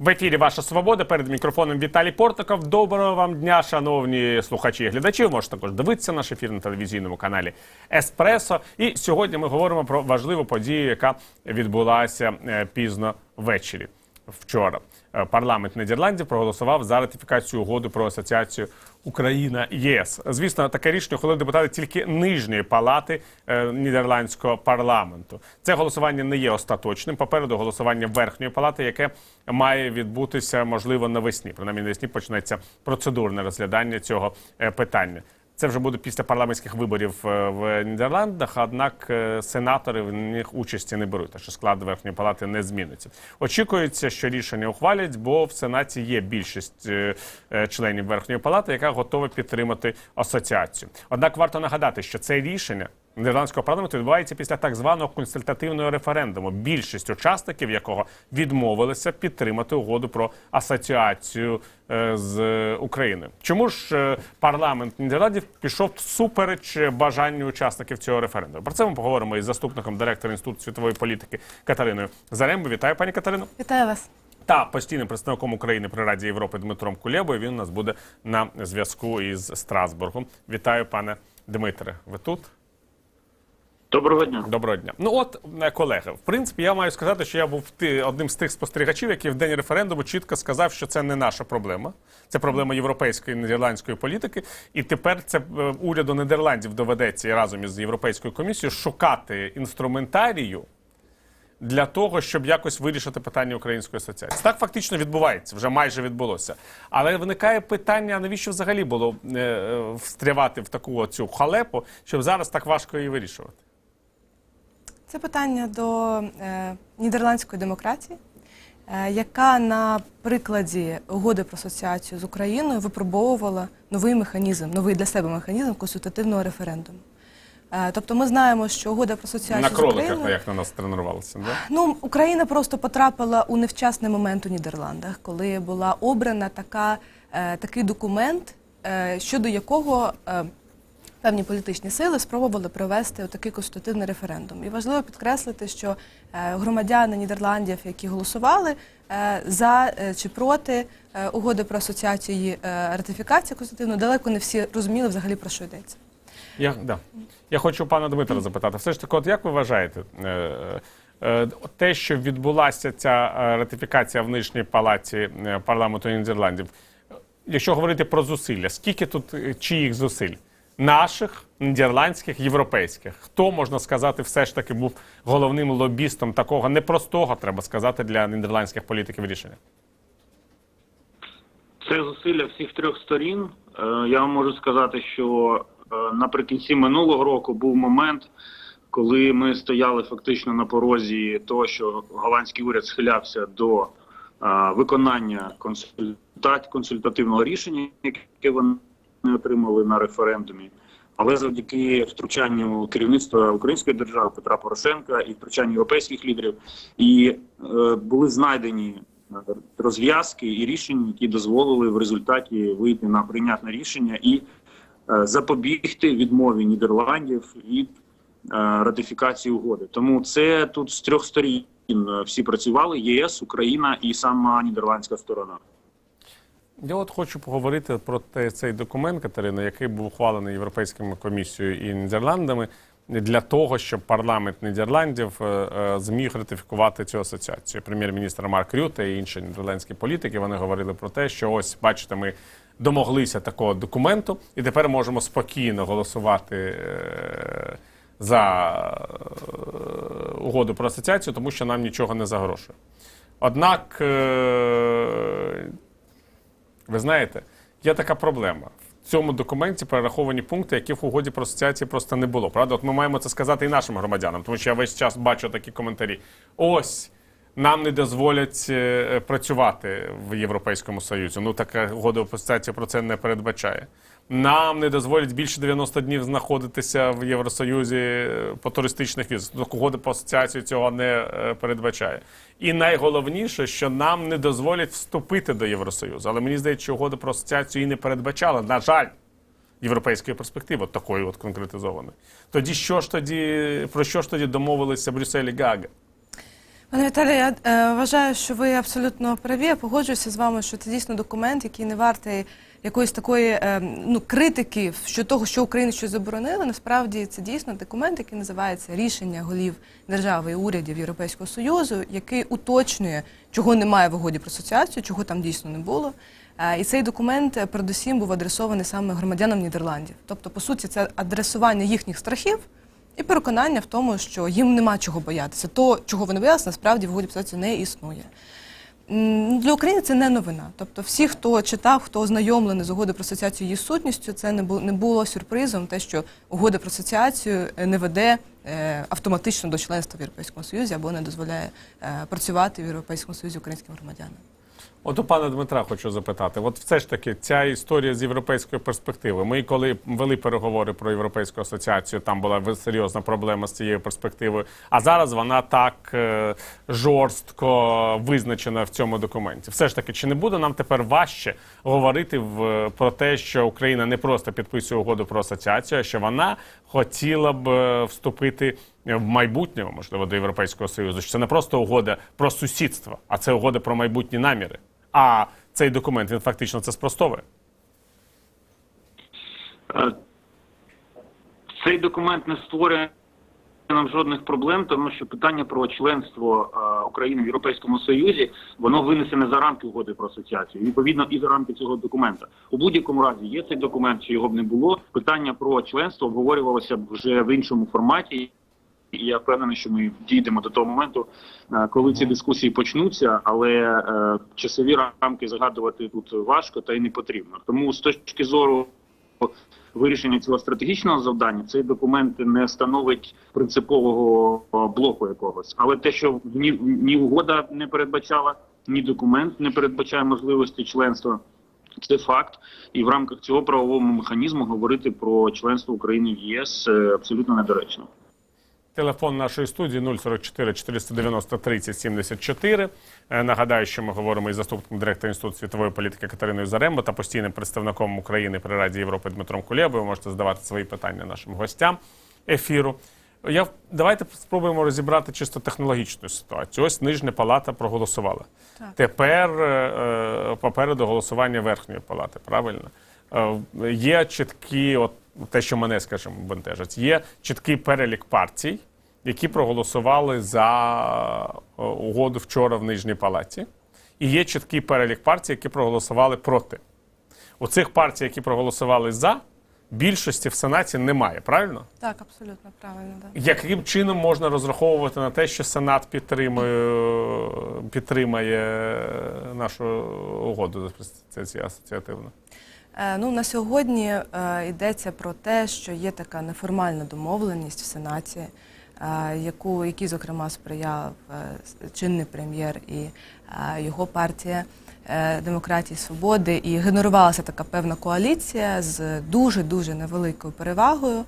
В ефірі Ваша Свобода перед мікрофоном Віталій Портников. Доброго вам дня, шановні слухачі і глядачі. Ви можете також дивитися наш ефір на телевізійному каналі Еспресо. І сьогодні ми говоримо про важливу подію, яка відбулася е, пізно ввечері. Вчора парламент Нідерландів проголосував за ратифікацію угоди про асоціацію Україна ЄС. Звісно, таке рішення ухвалили депутати тільки нижньої палати е, нідерландського парламенту. Це голосування не є остаточним. Попереду голосування верхньої палати, яке має відбутися можливо навесні. Принаймні навесні почнеться процедурне розглядання цього е, питання. Це вже буде після парламентських виборів е, в Нідерландах. Однак е, сенатори в них участі не беруть, що склад верхньої палати не зміниться. Очікується, що рішення ухвалять, бо в сенаті є більшість е, членів верхньої палати, яка готова підтримати асоціацію. Однак варто нагадати, що це рішення. Нідерландського парламенту відбувається після так званого консультативного референдуму, більшість учасників якого відмовилися підтримати угоду про асоціацію е, з Україною. Чому ж е, парламент Нідерландів пішов всупереч бажанню учасників цього референдуму? Про це ми поговоримо із заступником директора інституту світової політики Катериною Зарембо. Вітаю, пані Катерино. Вітаю вас. Та постійним представником України при Раді Європи Дмитром Кулєбою. Він у нас буде на зв'язку із Страсбургом. Вітаю, пане Дмитре. Ви тут? Доброго дня. Доброго дня. Ну от, е, колеги, в принципі, я маю сказати, що я був одним з тих спостерігачів, який в день референдуму чітко сказав, що це не наша проблема, це проблема європейської нідерландської політики. І тепер це е, уряду Нідерландів доведеться разом із Європейською комісією шукати інструментарію. Для того щоб якось вирішити питання української асоціації, так фактично відбувається, вже майже відбулося. Але виникає питання: навіщо взагалі було е, встрявати в таку оцю халепу, щоб зараз так важко її вирішувати? Це питання до е, нідерландської демократії, е, яка на прикладі угоди про асоціацію з Україною випробовувала новий механізм, новий для себе механізм консультативного референдуму. Е, тобто ми знаємо, що угода про асоціацію На з кроликах, Україною... як на нас тренувалися, да? Ну, Україна просто потрапила у невчасний момент у Нідерландах, коли була обрана така, такий документ, щодо якого певні політичні сили спробували провести такий конститутивний референдум. І важливо підкреслити, що е, громадяни Нідерландів, які голосували е, за е, чи проти угоди про асоціацію ратифікації конститутивної, далеко не всі розуміли взагалі про що йдеться. Я, да. Я хочу пана Дмитра запитати. Все ж таки, от як ви вважаєте, те, що відбулася ця ратифікація в нижній палаті е, парламенту Нідерландів, якщо говорити про зусилля, скільки тут чиїх зусиль? Наших, нідерландських, європейських. Хто можна сказати, все ж таки був головним лобістом такого непростого, треба сказати, для нідерландських політиків рішення? Це зусилля всіх трьох сторін. Е, Я вам можу сказати, що е, наприкінці минулого року був момент, коли ми стояли фактично на порозі того, що голландський уряд схилявся до е, виконання консультат, консультативного рішення, яке вони отримали на референдумі. Але завдяки втручанню керівництва української держави Петра Порошенка і втручанню європейських лідерів, і е, були знайдені е, розв'язки і рішення, які дозволили в результаті вийти на прийнятне рішення і е, запобігти відмові Нідерландів від ратифікації угоди. Тому це тут з трьох сторін всі працювали: ЄС, Україна і сама нідерландська сторона. Я от хочу поговорити про те, цей документ, Катерина, який був ухвалений Європейською комісією і Нідерландами для того, щоб парламент Нідерландів е, е, зміг ратифікувати цю асоціацію. Прем'єр-міністр Марк Рюте і інші нідерландські політики вони говорили про те, що ось бачите, ми домоглися такого документу, і тепер можемо спокійно голосувати. е, За угоду про асоціацію, тому що нам нічого не загрошує. Однак ви знаєте, є така проблема. В цьому документі перераховані пункти, яких в угоді про асоціації просто не було. Правда, от ми маємо це сказати і нашим громадянам, тому що я весь час бачу такі коментарі. Ось. Нам не дозволять е, працювати в Європейському Союзі. Ну така угода про асоціацію про це не передбачає. Нам не дозволять більше 90 днів знаходитися в Євросоюзі е, по туристичних візах. Угода по асоціацію цього не е, передбачає. І найголовніше, що нам не дозволять вступити до Євросоюзу. Але мені здається, що угода про асоціацію і не передбачала, на жаль, європейської перспективи, от такої от конкретизованої. Тоді що ж тоді про що ж тоді домовилися Брюссель і Гага? Пане Віталію, я е, вважаю, що ви абсолютно праві. Я погоджуюся з вами, що це дійсно документ, який не вартий якоїсь такої е, ну, критики щодо того, що Україна щось заборонила. Насправді це дійсно документ, який називається рішення голів держави і урядів Європейського Союзу, який уточнює, чого немає в угоді про асоціацію, чого там дійсно не було. Е, І цей документ е, передусім був адресований саме громадянам Нідерландів. Тобто, по суті, це адресування їхніх страхів і переконання в тому, що їм нема чого боятися. То, чого вони боялися, насправді в угоді про асоціацію не існує. Для України це не новина. Тобто, всі, хто читав, хто ознайомлений з угодою про асоціацію її сутністю, це не було, не було сюрпризом, те, що угода про асоціацію е, не веде е, автоматично до членства в Європейському Союзі або не дозволяє е, працювати в Європейському Союзі українським громадянам. От у пана Дмитра хочу запитати: от все ж таки ця історія з європейської перспективи. Ми коли вели переговори про європейську асоціацію, там була серйозна проблема з цією перспективою. А зараз вона так е, жорстко визначена в цьому документі. Все ж таки, чи не буде нам тепер важче говорити в про те, що Україна не просто підписує угоду про асоціацію, а що вона хотіла б е, вступити в майбутньому, можливо, до Європейського Союзу. Що це не просто угода про сусідство, а це угода про майбутні наміри. А цей документ він фактично це спростовує. Е, Цей документ не створює нам жодних проблем, тому що питання про членство е, України в Європейському Союзі воно винесене за рамки угоди про асоціацію. Відповідно, і за рамки цього документа. У будь-якому разі є цей документ, чи його б не було. Питання про членство обговорювалося б вже в іншому форматі. І я впевнений, що ми дійдемо до того моменту, е, коли ці дискусії почнуться, але е, часові рамки загадувати тут важко та й не потрібно. Тому з точки зору вирішення цього стратегічного завдання цей документ не становить принципового блоку якогось. Але те, що ні, ні угода не передбачала, ні документ не передбачає можливості членства. Це факт, і в рамках цього правового механізму говорити про членство України в ЄС е, абсолютно недоречно. Телефон нашої студії 044 490 30 74. Е, Нагадаю, що ми говоримо із заступником директора Інституту світової політики Катериною Зарембо та постійним представником України при Раді Європи Дмитром Кулєбою. Ви можете задавати свої питання нашим гостям ефіру. Я давайте спробуємо розібрати чисто технологічну ситуацію. Ось нижня палата проголосувала. Так. Тепер е, е, попереду голосування верхньої палати. Правильно Е, є чіткі, от те, що мене, скажімо, бентежить, є чіткий перелік партій, які проголосували за е, угоду вчора в нижній палаті, і є чіткий перелік партій, які проголосували проти. У цих партій, які проголосували за, більшості в Сенаті немає, правильно? Так, абсолютно правильно. Да. Яким чином можна розраховувати на те, що Сенат підтримує, підтримає нашу угоду асоціативну? Е, Ну, на сьогодні е, йдеться про те, що є така неформальна домовленість в Сенаті, е, яку, якій, зокрема, сприяв чинний прем'єр і його партія демократії свободи. І генерувалася така певна коаліція з дуже-дуже невеликою перевагою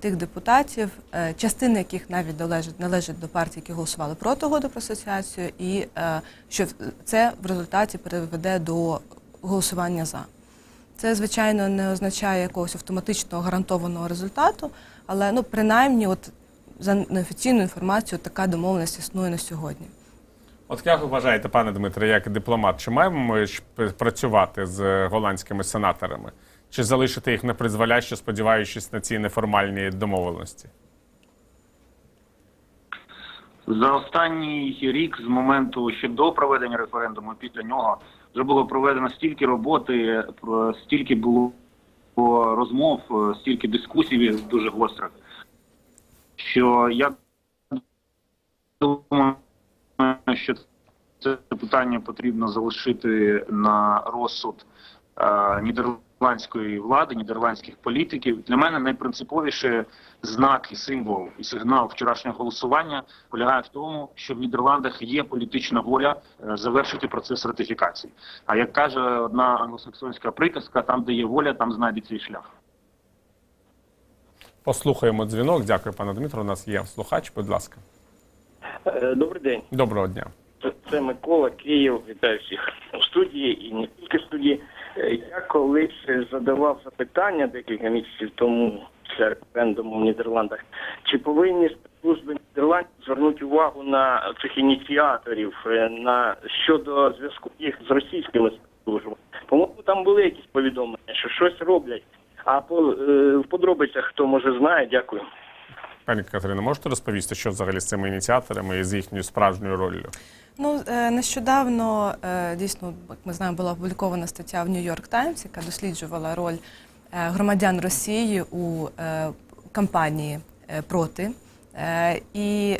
тих депутатів, частина яких навіть належить, належить до партій, які голосували проти угоди про асоціацію, і що це в результаті приведе до голосування за. Це, звичайно, не означає якогось автоматичного гарантованого результату, але ну, принаймні, от за неофіційною інформацією, така домовленість існує на сьогодні. От як ви вважаєте, пане Дмитре, як дипломат, чи маємо ми працювати з голландськими сенаторами? Чи залишити їх на призволяще, сподіваючись на ці неформальні домовленості? За останній рік, з моменту ще до проведення референдуму, після нього вже було проведено стільки роботи, стільки було розмов, е, стільки дискусій дуже гострих, що я думаю, що це питання потрібно залишити на розсуд е, нідерландської влади, нідерландських політиків. Для мене найпринциповіше знак і символ і сигнал вчорашнього голосування полягає в тому, що в Нідерландах є політична воля е, завершити процес ратифікації. А як каже одна англосаксонська приказка, там, де є воля, там знайдеться і шлях. Послухаємо дзвінок. Дякую, пане Дмитро. У нас є слухач. Будь ласка, Е, Добрий день. доброго дня. Це- Це Микола Київ. Вітаю всіх у студії і не тільки в студії. Я колись задавав запитання декілька місяців тому після референдуму в Нідерландах, чи повинні служби Нідерландів звернуть увагу на цих ініціаторів е, на щодо зв'язку їх з російськими службами. По-моєму, там були якісь повідомлення, що щось роблять. А по е, в подробицях хто може знає, дякую. Пані Катерина, можете розповісти, що взагалі з цими ініціаторами і з їхньою справжньою роллю? Ну е, нещодавно е, дійсно, як ми знаємо, була опублікована стаття в Нью-Йорк Таймс, яка досліджувала роль е, громадян Росії у кампанії проти. І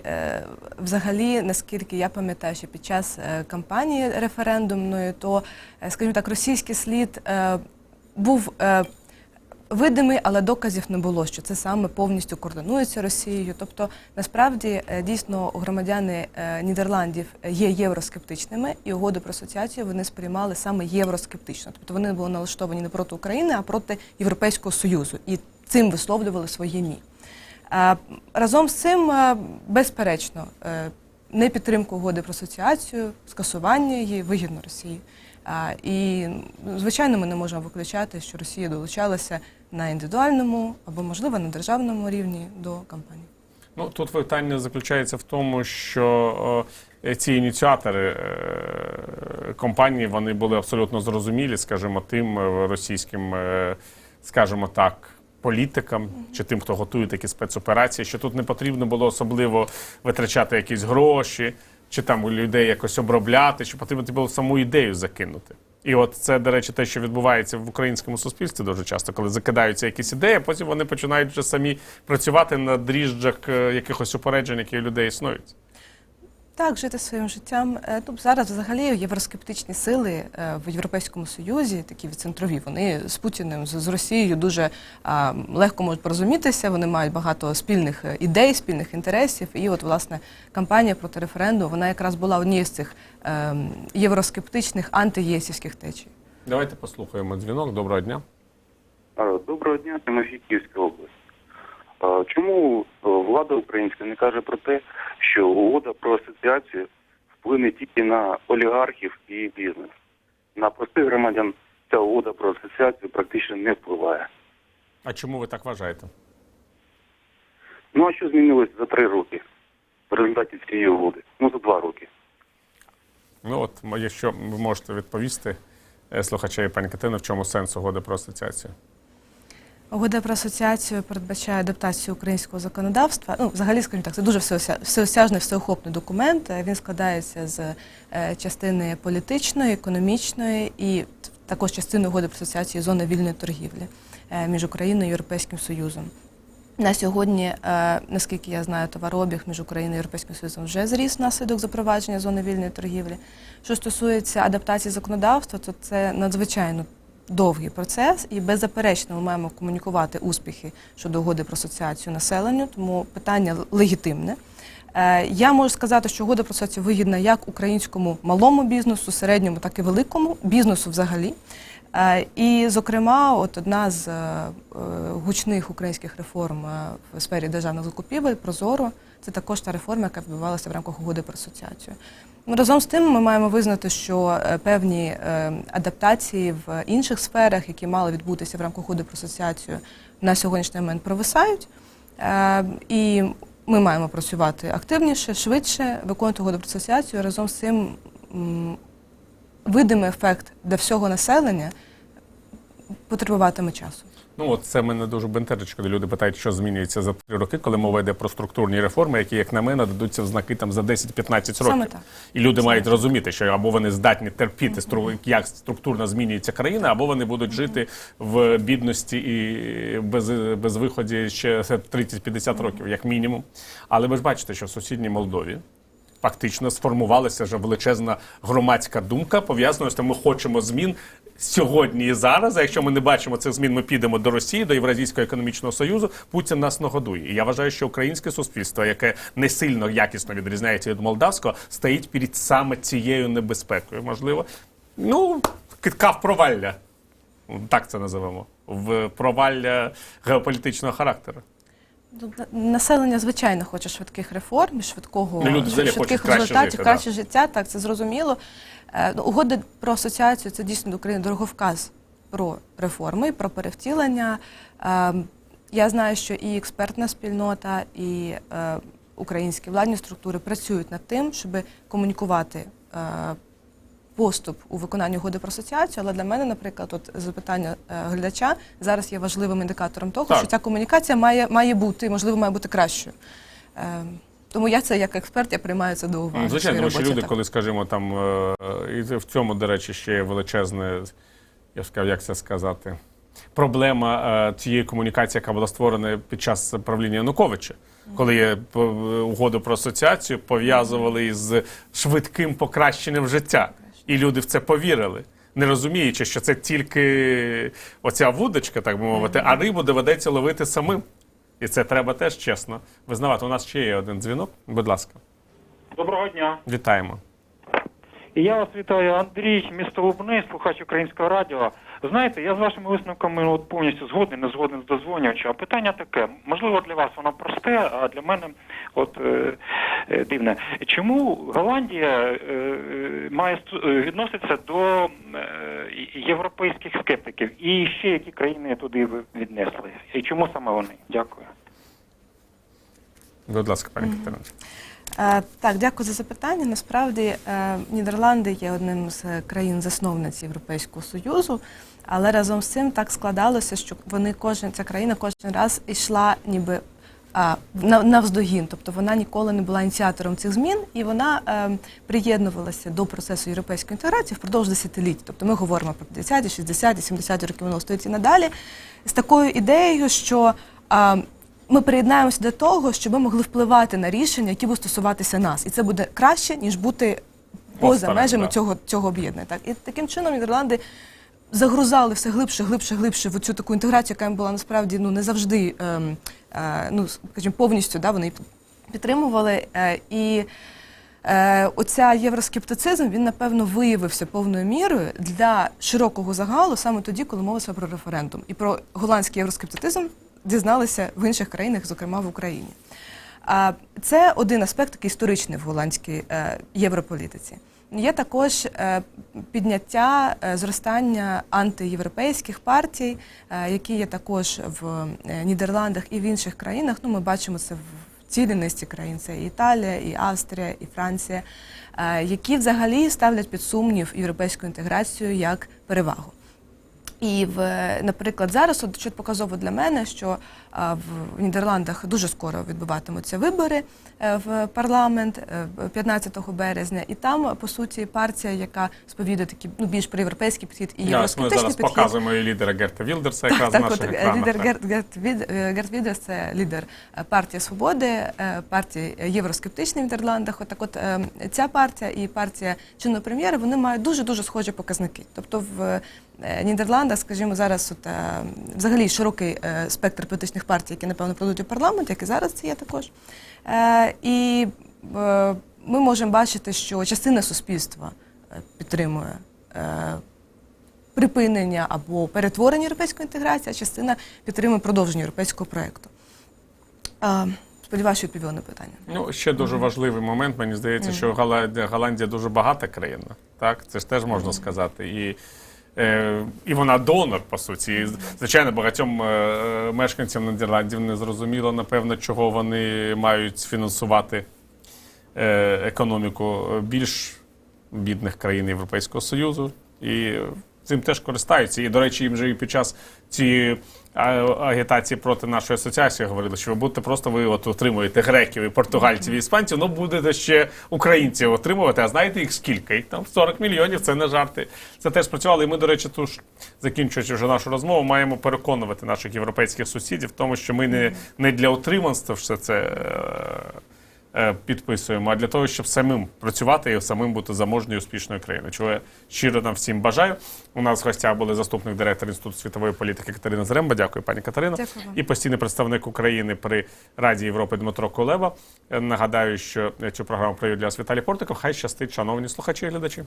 взагалі, наскільки я пам'ятаю, що під час кампанії референдумної, то, скажімо так, російський слід був видимий, але доказів не було, що це саме повністю координується Росією. Тобто, насправді, е, дійсно, громадяни е, Нідерландів є євроскептичними, і угоду про асоціацію вони сприймали саме євроскептично. Тобто вони були налаштовані не проти України, а проти Європейського Союзу, і цим висловлювали своє ні. Е, Разом з цим, е, безперечно, е, непідтримка угоди про асоціацію, скасування її вигідно Росії. І, звичайно, ми не можемо виключати, що Росія долучалася на індивідуальному або, можливо, на державному рівні до кампанії. Ну тут питання заключається в тому, що е, ці ініціатори е, компанії вони були абсолютно зрозумілі, скажімо, тим е, російським, е, скажімо так. Політикам чи тим, хто готує такі спецоперації, що тут не потрібно було особливо витрачати якісь гроші, чи там у людей якось обробляти, що потрібно було саму ідею закинути. І от це, до речі, те, що відбувається в українському суспільстві дуже часто, коли закидаються якісь ідеї, а потім вони починають вже самі працювати на дріжджах е, якихось упереджень, які у людей існують. Так, жити своїм життям. Тут зараз взагалі євроскептичні сили е, в Європейському Союзі, такі центрові, вони з Путіним, з, Росією дуже а, легко можуть порозумітися. Вони мають багато спільних е, ідей, спільних інтересів. І от власне кампанія проти референдуму вона якраз була однією з цих е, євроскептичних антиєсівських течій. Давайте послухаємо дзвінок. Доброго дня. Доброго дня, Тимофій Київська область. Чому е, влада українська не каже про те, що угода про асоціацію вплине тільки на олігархів і бізнес? На простих громадян ця угода про асоціацію практично не впливає. А чому ви так вважаєте? Ну а що змінилось за три роки в результаті цієї угоди? Ну за два роки. Ну от, якщо ви можете відповісти е, слухачеві пані Катерина, в чому сенс угоди про асоціацію? Угода про асоціацію передбачає адаптацію українського законодавства. Ну, взагалі, скажімо так, це дуже всеося- всеосяжний, всеохопний документ. Він складається з е, частини політичної, економічної і також частини угоди про асоціацію зони вільної торгівлі е, між Україною і Європейським Союзом. На сьогодні, е, наскільки я знаю, товарообіг між Україною і Європейським Союзом вже зріс внаслідок запровадження зони вільної торгівлі. Що стосується адаптації законодавства, то це надзвичайно довгий процес, і беззаперечно ми маємо комунікувати успіхи щодо угоди про асоціацію населенню, тому питання легітимне. Е, Я можу сказати, що угода про асоціацію вигідна як українському малому бізнесу, середньому, так і великому бізнесу взагалі. Е, І, зокрема, от одна з е, гучних українських реформ в сфері державних закупівель Прозоро це також та реформа, яка відбувалася в рамках угоди про асоціацію. Разом з тим, ми маємо визнати, що е, певні е, адаптації в інших сферах, які мали відбутися в рамках угоди про асоціацію, на сьогоднішній момент провисають. Е, І ми маємо працювати активніше, швидше, виконувати угоду про асоціацію. Разом з цим видимий ефект для всього населення потребуватиме часу. Ну от це мене дуже бентежить, коли люди питають, що змінюється за три роки, коли мова йде про структурні реформи, які, як на мене, дадуться в знаки там за 10-15 років. Саме так. І люди мають розуміти, що або вони здатні терпіти, як структурно змінюється країна, або вони будуть жити в бідності і без, без виході ще 30-50 років, як мінімум. Але ви ж бачите, що в сусідній Молдові. Фактично сформувалася вже величезна громадська думка, пов'язана з тим, ми хочемо змін сьогодні і зараз. А якщо ми не бачимо цих змін, ми підемо до Росії, до Євразійського економічного союзу. Путін нас нагодує. І я вважаю, що українське суспільство, яке не сильно якісно відрізняється від молдавського, стоїть перед саме цією небезпекою. Можливо, ну китка в провалля. Так це називаємо в провалля геополітичного характеру. Ну, на- Населення звичайно хоче швидких реформ, швидкого Ну, люди швидких хочуть краще результатів, жити, краще життя. Так це зрозуміло. Е, ну, про асоціацію це дійсно до України дороговказ про реформи, про перевтілення. Е, Я знаю, що і експертна спільнота, і е, українські владні структури працюють над тим, щоб комунікувати е, поступ у виконанні угоди про асоціацію. Але для мене, наприклад, от запитання е, глядача зараз є важливим індикатором того, Так. що ця комунікація має, має бути, можливо, має бути кращою. Е, тому я це як експерт, я приймаю це до уваги. Ну, Звичайно, тому що люди, так. коли, скажімо, там е, і в цьому, до речі, ще є величезне, я сказав, як це сказати, проблема е, цієї комунікації, яка була створена під час правління Януковича. Коли є е, угоду про асоціацію, пов'язували із швидким покращенням життя. І люди в це повірили, не розуміючи, що це тільки оця вудочка, так би мовити, а рибу доведеться ловити самим. І це треба теж чесно визнавати. У нас ще є один дзвінок. Будь ласка, Доброго дня. вітаємо. Я вас вітаю, Андрій, місто Лубни, слухач українського радіо. Знаєте, я з вашими висновками от повністю згоден, не згоден з дозвонювачем. А питання таке, можливо, для вас воно просте, а для мене от е, е, дивне. Чому Голландія е, е, має е, відноситься до е, європейських скептиків? І ще які країни туди віднесли? І чому саме вони? Дякую. Будь ласка, пані Катерина. Е, Так, дякую за запитання. Насправді е, Нідерланди є одним з країн-засновниць Європейського Союзу, але разом з цим так складалося, що вони кожен ця країна кожен раз йшла ніби. Навздогін, тобто вона ніколи не була ініціатором цих змін, і вона е, приєднувалася до процесу європейської інтеграції впродовж десятиліть. Тобто ми говоримо про 50, 60, 70 роки минулого століття і надалі, з такою ідеєю, що е, ми приєднаємося до того, щоб ми могли впливати на рішення, які будуть стосуватися нас, і це буде краще ніж бути поза межами да. цього, цього об'єднання. Так і таким чином Нідерланди загрузали все глибше, глибше, глибше в цю таку інтеграцію, яка їм була насправді ну не завжди, ем, е, ну скажімо, повністю да, вони її підтримували. Е, і е, оця євроскептицизм він напевно виявився повною мірою для широкого загалу саме тоді, коли мовився про референдум. І про голландський євроскептицизм дізналися в інших країнах, зокрема в Україні. Це один аспект такий історичний в голландській е, європолітиці. Є також е, підняття е, зростання антиєвропейських партій, які є також в Нідерландах і в інших країнах. Ну, ми бачимо це в цілій низці країн. Це і Італія, і Австрія, і Франція, які взагалі ставлять під сумнів європейську інтеграцію як перевагу. І в наприклад, зараз от що показово для мене, що в Нідерландах дуже скоро відбуватимуться вибори е, в парламент е, 15 березня, і там по суті партія, яка сповідує такі ну більш проєвропейський підхід і Ясно, ми зараз підхід. показуємо і лідера Герта Вілдерса, якраз Так, на от е, лідер так. Герт, Герт, Від, е, Герт Відес це лідер е, партії Свободи, е, партії євроскептичної в Нідерландах. От так, от е, ця партія і партія чинного прем'єра вони мають дуже дуже схожі показники. Тобто в е, Нідерландах, скажімо, зараз от, е, взагалі широкий е, спектр політичних партій, які напевно пройдуть у парламент, як і зараз це є також. Е, І е, ми можемо бачити, що частина суспільства е, підтримує. припинення або перетворення європейської інтеграції, а частина підтримує продовження європейського проєкту. Сподіваюся, що відповіла на питання. Ну, ще дуже важливий момент. Мені здається, що Голландія, Голландія дуже багата країна. Так, це ж теж можна сказати. І, і вона донор, по суті. І, звичайно, багатьом е, мешканцям Нідерландів не зрозуміло, напевно, чого вони мають фінансувати е, економіку більш бідних країн Європейського Союзу. І цим теж користаються. І, до речі, їм же і під час цієї агітації проти нашої асоціації говорили, що ви будете просто ви от отримуєте греків і португальців і іспанців, ну будете ще українців отримувати. А знаєте їх скільки? Їх там 40 мільйонів, це не жарти. Це теж працювало. І ми, до речі, тож, закінчуючи вже нашу розмову, маємо переконувати наших європейських сусідів в тому, що ми не, не для утриманства все це. Е, підписуємо, а для того, щоб самим працювати і самим бути заможною успішною країною. Чого я щиро нам всім бажаю. У нас в гостях були заступник директора Інституту світової політики Катерина Зремба. Дякую, пані Катерино. Дякую. І постійний представник України при Раді Європи Дмитро Кулеба. Е, Нагадаю, що цю програму провів для вас Віталій Портиков. Хай щастить, шановні слухачі і глядачі.